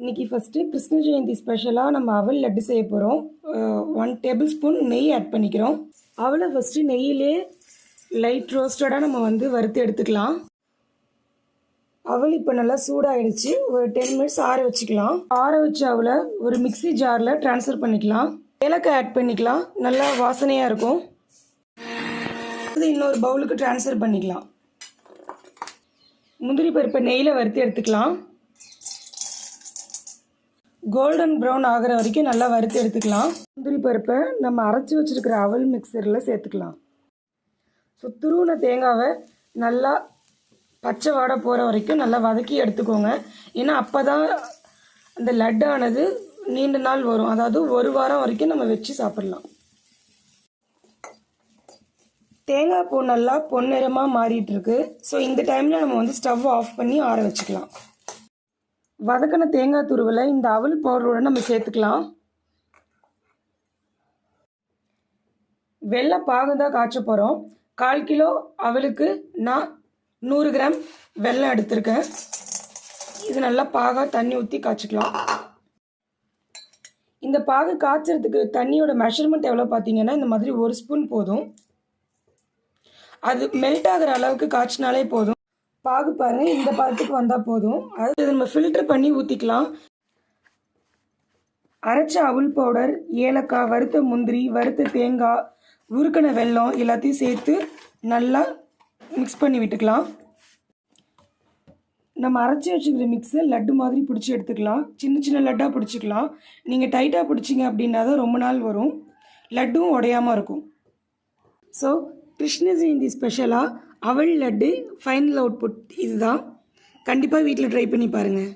இன்றைக்கி ஃபஸ்ட்டு கிருஷ்ண ஜெயந்தி ஸ்பெஷலாக நம்ம அவல் லட்டு செய்ய போகிறோம் ஒன் டேபிள் ஸ்பூன் நெய் ஆட் பண்ணிக்கிறோம். அவளை ஃபஸ்ட்டு நெய்யிலே லைட் ரோஸ்டடாக நம்ம வந்து வறுத்து எடுத்துக்கலாம். அவள் இப்போ நல்லா சூடாயிடுச்சு. ஒரு டென் மினிட்ஸ் ஆற வச்சுக்கலாம். ஆற வச்ச அவளை ஒரு மிக்ஸி ஜாரில் ட்ரான்ஸ்ஃபர் பண்ணிக்கலாம். ஏலக்காய் ஆட் பண்ணிக்கலாம். நல்லா வாசனையாக இருக்கும். அது இன்னொரு பவுலுக்கு ட்ரான்ஸ்ஃபர் பண்ணிக்கலாம். முந்திரி பருப்பை நெய்யில் வறுத்து எடுத்துக்கலாம். கோல்டன் ப்ரௌன் ஆகிற வரைக்கும் நல்லா வறுத்து எடுத்துக்கலாம். முந்திரி பருப்பை நம்ம அரைச்சி வச்சுருக்கிற அவல் மிக்சரில் சேர்த்துக்கலாம். ஸோ துருவின தேங்காவை நல்லா பச்சை வாடை போகிற வரைக்கும் நல்லா வதக்கி எடுத்துக்கோங்க. ஏன்னா அப்போ தான் அந்த லட்டானது நீண்ட நாள் வரும். அதாவது ஒரு வாரம் வரைக்கும் நம்ம வச்சு சாப்பிட்லாம். தேங்காய் பூ நல்லா பொன்னிறமாக மாறிட்டுருக்கு ஸோ இந்த டைமில் நம்ம வந்து ஸ்டவ் ஆஃப் பண்ணி ஆற வச்சுக்கலாம். வதக்கின தேங்காய் துருவலை இந்த அவல் பவுடரோட நம்ம சேர்த்துக்கலாம். வெள்ளை பாகம் தான் காய்ச்ச போகிறோம் கால் கிலோ அவலுக்கு நான் நூறு கிராம் வெல்லம் எடுத்திருக்கேன். இது நல்லா பாகா தண்ணி ஊற்றி காய்ச்சிக்கலாம். இந்த பாகு காய்ச்சறதுக்கு தண்ணியோட மெஷர்மெண்ட் எவ்வளோ பார்த்தீங்கன்னா இந்த மாதிரி ஒரு ஸ்பூன் போதும். அது மெல்ட் ஆகிற அளவுக்கு காய்ச்சினாலே போதும். பாகு பாருங்க இந்த பதத்துக்கு வந்தால் போதும். அது நம்ம ஃபில்டர் பண்ணி ஊற்றிக்கலாம் அரைச்ச அவுல் பவுடர் ஏலக்காய் வறுத்த முந்திரி வறுத்த தேங்காய் உருக்கின வெல்லம் எல்லாத்தையும் சேர்த்து நல்லா மிக்ஸ் பண்ணி விட்டுக்கலாம். நம்ம அரைச்சி வச்சுக்கிற மிக்ஸை லட்டு மாதிரி பிடிச்சி எடுத்துக்கலாம். சின்ன சின்ன லட்டாக பிடிச்சிக்கலாம். நீங்கள் டைட்டாக பிடிச்சிங்க அப்படின்னா தான் ரொம்ப நாள் வரும். லட்டும் உடையாமல் இருக்கும். ஸோ கிருஷ்ண ஜெயந்தி ஸ்பெஷலாக அவல் லட்டு ஃபைனல் அவுட்புட் இதுதான். கண்டிப்பாக வீட்டில் ட்ரை பண்ணி பாருங்கள்